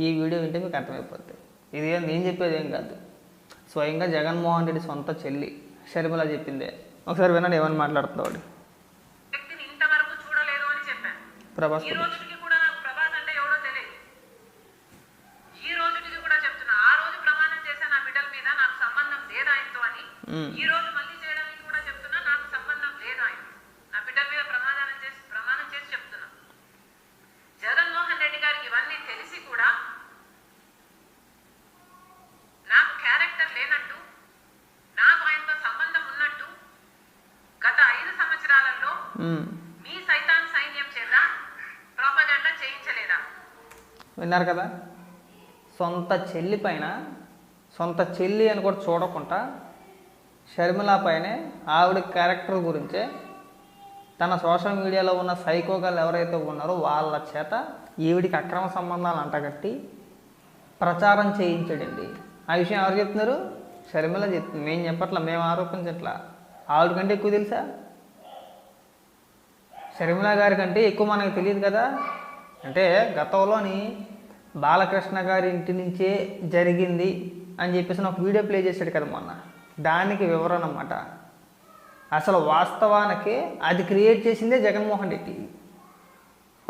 ఈ వీడియో వింటే మీకు అర్థమైపోద్ది. ఇది ఏం నేను చెప్పేది ఏం కాదు. స్వయంగా జగన్మోహన్ రెడ్డి సొంత చెల్లి షర్మిల చెప్పిందే. ఒకసారి వినండి ఏమని మాట్లాడుతున్నాడు వ్యక్తిని ఇంతవరకు చూడలేదు అని చెప్పాను. ప్రభాస్ ఈ రోజుకి కూడా నాకు ప్రభాస్ అంటే ఎవడో తెలియదు ఈ రోజుకి కూడా చెప్తున్నా ఆ రోజు ప్రమాణం చేశా నా బిడ్డల మీద నాకు సంబంధం లేదు ఆయనతో అని మ్మ్. ఈ రోజు మళ్ళీ చేయడానికి కూడా చెప్తున్నా నాకు సంబంధం లేదు ఆయన నా బిడ్డల మీద ప్రమాణం చేసి ప్రమాణం చేసి చెప్తున్నా జగన్మోహన్ రెడ్డి గారికి కూడా నాకు క్యారెక్టర్ లేనట్టు నాకు ఆయనతో సంబంధం ఉన్నట్టు గత ఐదు సంవత్సరాలలో. మీ సైతాన్ సైన్యం చేత ప్రాపగండా చేయించలేదా విన్నారు కదా సొంత చెల్లి పైన సొంత చెల్లి అని కూడా చూడకుండా షర్మిల పైనే ఆవిడ క్యారెక్టర్ గురించే తన సోషల్ మీడియాలో ఉన్న సైకోగాలు ఎవరైతే ఉన్నారో వాళ్ళ చేత ఈవిడికి అక్రమ సంబంధాలు అంటగట్టి ప్రచారం చేయించాడండి. ఆ విషయం ఎవరు చెప్తున్నారు? షర్మిల చెప్తుంది. మేము చెప్పట్లా మేము ఆరోపించట్లా ఆవిడ కంటే ఎక్కువ తెలుసా? షర్మిల గారి కంటే ఎక్కువ మనకు తెలియదు కదా? అంటే గతంలోని బాలకృష్ణ గారి ఇంటి నుంచే జరిగింది అని చెప్పేసి ఒక వీడియో ప్లే చేశాడు కదా మొన్న. దానికి వివరణ అన్నమాట. అసలు వాస్తవానికి అది క్రియేట్ చేసిందే జగన్మోహన్ రెడ్డి.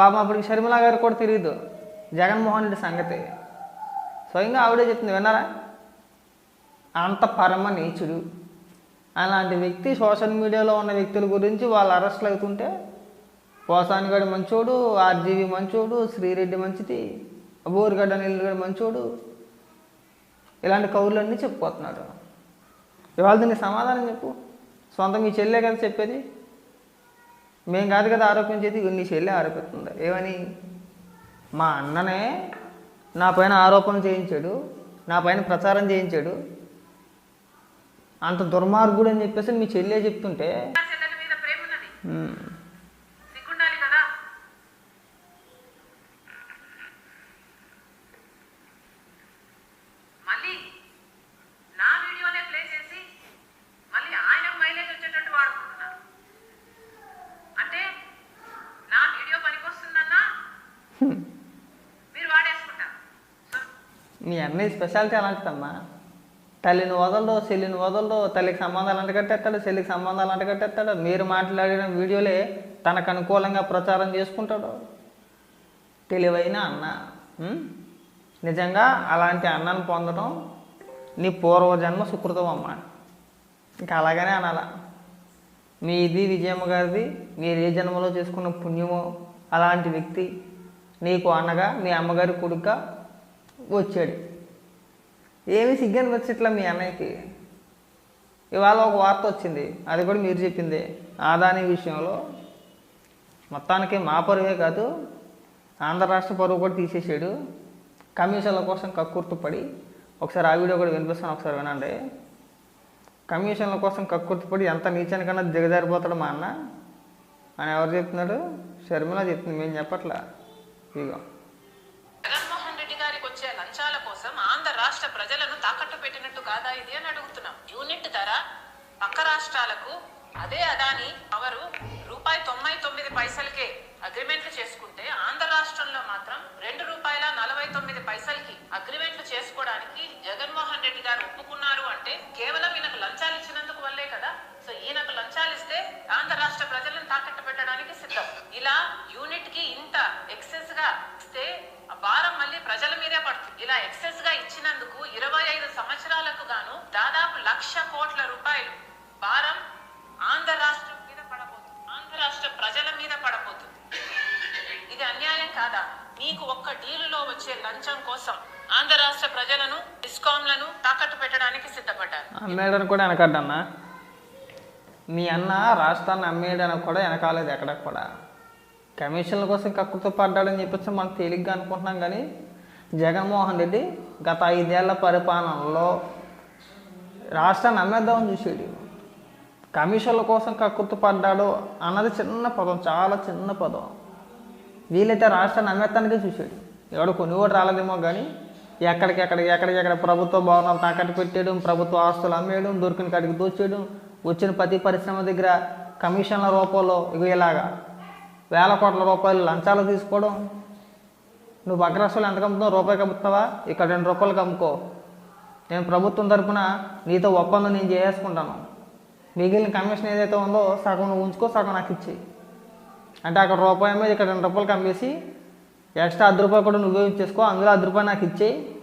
పాపం అప్పటికి షర్మిల గారు కూడా తెలియదు జగన్మోహన్ రెడ్డి సంగతి. స్వయంగా ఆవిడే చెప్తుంది విన్నారా? అంత పరమ నీచుడు. అలాంటి వ్యక్తి సోషల్ మీడియాలో ఉన్న వ్యక్తుల గురించి వాళ్ళు అరెస్ట్లు అవుతుంటే పోసానిగడు మంచోడు ఆర్జీవి మంచోడు శ్రీరెడ్డి మంచిది బోరుగడ్డ నీళ్ళగడ్డ మంచోడు ఇలాంటి కౌరులన్నీ చెప్పుకోతున్నాడు. ఇవాళ దీనికి సమాధానం చెప్పు. సొంత మీ చెల్లె కదా చెప్పేది. మేం కాదు కదా ఆరోపించేది నీ చెల్లె ఆరోపిస్తుంది. ఏమని? మా అన్ననే నా పైన ఆరోపణ చేయించాడు నా పైన ప్రచారం చేయించాడు. అంత దుర్మార్గుడు అని చెప్పేసి మీ చెల్లె చెప్తుంటే నా చెల్లెల మీద ప్రేమ ఉన్నది హ్మ్, సిగ్గుండాలి కదా మళ్ళీ నా వీడియోనే ప్లే చేసి మళ్ళీ ఆయన మైలేజ్ వచ్చేటట్టు వాడుకుంటున్నారు అంటే నా వీడియో పనికొస్తుందన్నా మీరు వాడేసుకుంటారు సో మీ అన్నయ్య స్పెషాలిటీ అలాంటిదమ్మా తల్లిని వదలదు చెల్లిని వదలదు తల్లికి సంబంధాలు అంటగట్టేస్తాడు చెల్లికి సంబంధాలు అంటగట్టేస్తాడు మీరు మాట్లాడిన వీడియోలే తనకు అనుకూలంగా ప్రచారం చేసుకుంటాడు. తెలివైన అన్న నిజంగా అలాంటి అన్నను పొందడం నీ పూర్వజన్మ సుకృతం అమ్మ. ఇంకా అలాగనే అనాల. మీది విజయమ్మ గారిది మీరు ఏ జన్మలో చేసుకున్న పుణ్యమో అలాంటి వ్యక్తి నీకు అన్నగా మీ అమ్మగారి కొడుక వచ్చాడు. ఏమి సిగ్గని వచ్చేట్లా మీ అన్నయ్యకి? ఇవాళ ఒక వార్త వచ్చింది. అది కూడా మీరు చెప్పింది. ఆదాని విషయంలో మొత్తానికి మా పరువే కాదు ఆంధ్ర రాష్ట్ర పరువు కూడా తీసేసాడు. కమిషన్ల కోసం కక్కుర్తుపడి ఒకసారి ఆ వీడియో కూడా వినిపిస్తాను ఒకసారి వినండి. కమిషన్ల కోసం కక్కుర్తిపడి ఎంత నీచానికన్నా దిగజారిపోతాడు మా అన్న? అని ఎవరు చెప్తున్నాడు? షర్మిల చెప్తుంది. మేము చెప్పట్లా? ఇగో లంచాల కోసం ఆంధ్ర రాష్ట్ర ప్రజలను తాకట్టు పెట్టినట్టు కాదా ఇది అని అడుగుతున్నాం. యూనిట్ ధర పక్క రాష్ట్రాలకు అదే అదాని అవరు రూపాయి తొంభై తొమ్మిది పైసలకే అగ్రిమెంట్లు చేసుకుంటే ఆంధ్ర రాష్ట్రంలో మాత్రం ఇస్తే భారం మళ్ళీ ప్రజల మీదే పడుతుంది. ఇలా ఎక్సెస్గా ఇచ్చినందుకు ఇరవై ఐదు సంవత్సరాలకు గాను దాదాపు లక్ష కోట్ల రూపాయలు భారం ఆంధ్ర రాష్ట్రం మీద పడబోతుంది. ఆంధ్ర రాష్ట్ర ప్రజల మీద పడబోతుంది. ఇది అన్యాయం కాదా? నీకు ఒక్క డీలులో వచ్చే లంచం కోసం ఆంధ్ర రాష్ట్ర ప్రజలను డిస్కాంలను తాకట్టు పెట్టడానికి సిద్ధపడ్డారు. అమ్మేయడానికి కూడా వెనకడ్డన్నా మీ అన్న రాష్ట్రాన్ని అమ్మేయడానికి కూడా వెనకాలేదు ఎక్కడ కూడా. కమిషన్ల కోసం కక్కుతో పడ్డాడని చెప్పేసి మనం తేలిగ్గా అనుకుంటున్నాం కానీ జగన్మోహన్ రెడ్డి గత ఐదేళ్ళ పరిపాలనలో రాష్ట్రాన్ని అమ్మేద్దామని చూసాడు. కమిషన్ల కోసం కక్కుర్తి పడ్డాడు అన్నది చిన్న పదం చాలా చిన్న పదం. వీలైతే రాష్ట్రాన్ని అమ్మేస్తానికే చూశాడు ఎవడు కొన్ని కూడా రాలేదేమో కానీ ఎక్కడికెక్కడ ఎక్కడికెక్కడ ప్రభుత్వ భవనాలు తాకట్టు పెట్టేయడం ప్రభుత్వ ఆస్తులు అమ్మేయడం దొరికిన కాడికి దోచేయడం వచ్చిన ప్రతి పరిశ్రమ దగ్గర కమిషన్ల రూపంలో ఇవి ఇలాగా వేల కోట్ల రూపాయలు లంచాలు తీసుకోవడం. నువ్వు అగ్రస్సులు ఎంత అమ్ముతున్నావు రూపాయికి అమ్ముతావా ఇక్కడ రెండు రూపాయలు అమ్ముకో నేను ప్రభుత్వం తరపున నీతో ఒప్పందం నేను చేసుకుంటాను. మిగిలిన కమిషన్ ఏదైతే ఉందో సగం నువ్వు ఉంచుకో సగం నాకు ఇచ్చి అంటే అక్కడ రూపాయి మీద ఇక్కడ రెండు రూపాయలు అమ్మేసి ఎక్స్ట్రా అర్ధ రూపాయలు కూడా నువ్వే ఇచ్చేసుకో అందులో అర్ధ రూపాయలు నాకు ఇచ్చేయి.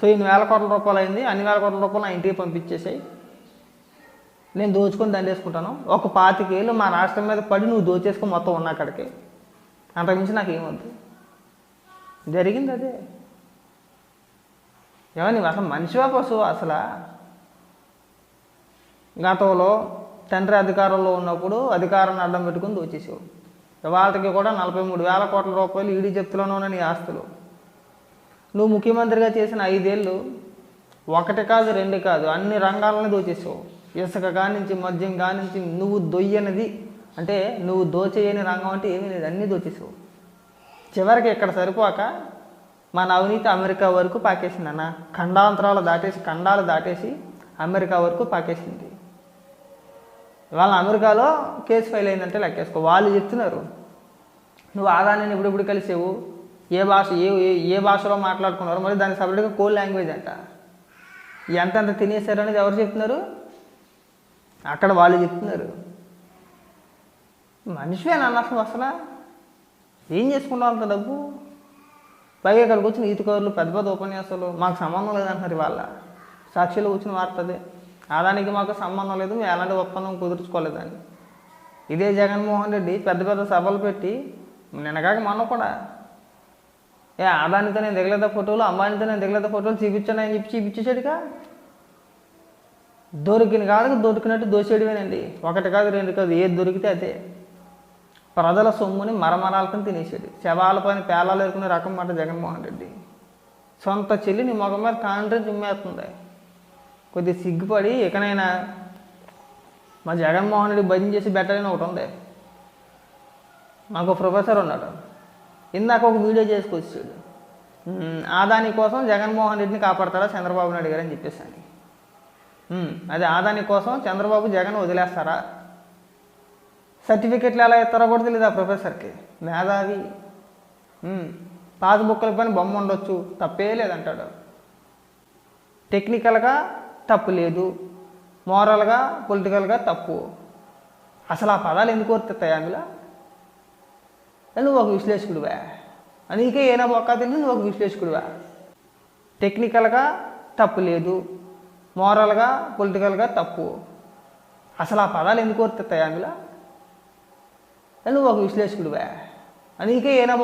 సో ఇన్ని వేల కోట్ల రూపాయలు అయింది. అన్ని వేల కోట్ల రూపాయలు నా ఇంటికి పంపించేసాయి. నేను దోచుకొని దండేసుకుంటాను. ఒక పాతికేళ్ళు మా రాష్ట్రం మీద పడి నువ్వు దోచేసుకొని మొత్తం ఉన్నా అక్కడికి. అంతకుమించి నాకు ఏమొద్దు జరిగింది అదే. ఏమో నీవు అసలు మనిషివా పశువు అసలు? గతంలో తండ్రి అధికారంలో ఉన్నప్పుడు అధికారాన్ని అడ్డం పెట్టుకుని దోచేసావు ఇవాళకి కూడా నలభై మూడు వేల కోట్ల రూపాయలు ఈడీ జప్తులోనే ఉన్న నీ ఆస్తులు. నువ్వు ముఖ్యమంత్రిగా చేసిన ఐదేళ్ళు ఒకటి కాదు రెండు కాదు అన్ని రంగాలని దోచేసావు ఇసుక కానించి మద్యం కానించి నువ్వు దొయ్యనిది. అంటే నువ్వు దోచేయని రంగం అంటే ఏమీ లేదు. అన్నీ దోచేసావు చివరికి ఇక్కడ సరిపోక మన అవినీతి అమెరికా వరకు పాకేసింది అన్న. ఖండాంతరాలు దాటేసి ఖండాలు దాటేసి అమెరికా వరకు పాకేసింది. వాళ్ళ అమెరికాలో కేసు ఫైల్ అయిందంటే లెక్కేసుకో. వాళ్ళు చెప్తున్నారు నువ్వు ఆదాయాన్ని ఇప్పుడెప్పుడు కలిసేవు? ఏ భాష ఏ ఏ- భాషలో మాట్లాడుకున్నారు? మరి దాని సపరేట్గా కోల్ లాంగ్వేజ్ అంట. ఎంతెంత తినేశారు అనేది ఎవరు చెప్తున్నారు? అక్కడ వాళ్ళు చెప్తున్నారు. మనిషివే నన్నసం అసలు. ఏం చేసుకుంటావు అంత డబ్బు? పైగా ఇక్కడికి వచ్చిన ఈతకారులు పెద్ద పెద్ద ఉపన్యాసాలు మాకు సంబంధం లేదంటున్నారు వాళ్ళ సాక్షిలో వచ్చిన వార్త అదే. ఆదానికి మాకు సంబంధం లేదు మేము ఎలాంటి ఒప్పందం కుదుర్చుకోలేదని. ఇదే జగన్మోహన్ రెడ్డి పెద్ద పెద్ద సభలు పెట్టి నిన్నగాక మనం కూడా. ఏ ఆదానితో నేను దిగలేదా ఫోటోలు అంబానీతో నేను దిగలేదా ఫోటోలు చూపించాను అని చెప్పి చూపించేసాడుగా దొరికిన కాదు దొరికినట్టు దోసేయడమేనండి ఒకటి కాదు రెండు కాదు ఏది దొరికితే అదే. ప్రజల సొమ్ముని మరమరాలకని తినేసాడు శవాల పైన పేలాలు ఎరుకునే రకం మాట జగన్మోహన్ రెడ్డి. సొంత చెల్లి నీ మొగం మీద కాంట్రీ తుమ్మేస్తుంది కొద్దిగా సిగ్గుపడి ఇకనైనా మా జగన్మోహన్ రెడ్డి బంద్ చేసి బెటర్ని ఒకటి ఉంది. మాకు ప్రొఫెసర్ ఉన్నాడు. ఇందాక ఒక వీడియో చేసుకొచ్చాడు. ఆ ఆదాని కోసం జగన్మోహన్ రెడ్డిని కాపాడతారా చంద్రబాబు నాయుడు గారు అని చెప్పేసాను అదే ఆదాని కోసం చంద్రబాబు జగన్ వదిలేస్తారా? సర్టిఫికెట్లు ఎలా ఇస్తారో కూడా తెలియదు ఆ ప్రొఫెసర్కి? మేధావి. ఉమ్, పాస్బుక్ల పైన బొమ్మ ఉండొచ్చు. తప్పే లేదంటాడు. టెక్నికల్గా తప్పు లేదు. మోరల్గా పొలిటికల్గా తప్పు. అసలు ఆ పదాలు ఎందుకు వర్తిస్తాయి అందులో? నువ్వు ఒక విశ్లేషకుడివా. నీకే ఏనా బొక్క తెలియదు నువ్వు ఒక విశ్లేషకుడివా. టెక్నికల్గా తప్పు లేదు. మోరల్గా పొలిటికల్గా తప్పు. అసలు ఆ పదాలు ఎందుకు వర్తిస్తాయి అందులో? నువ్వు ఒక విశ్లేషకుడివే. అందుకే ఏనా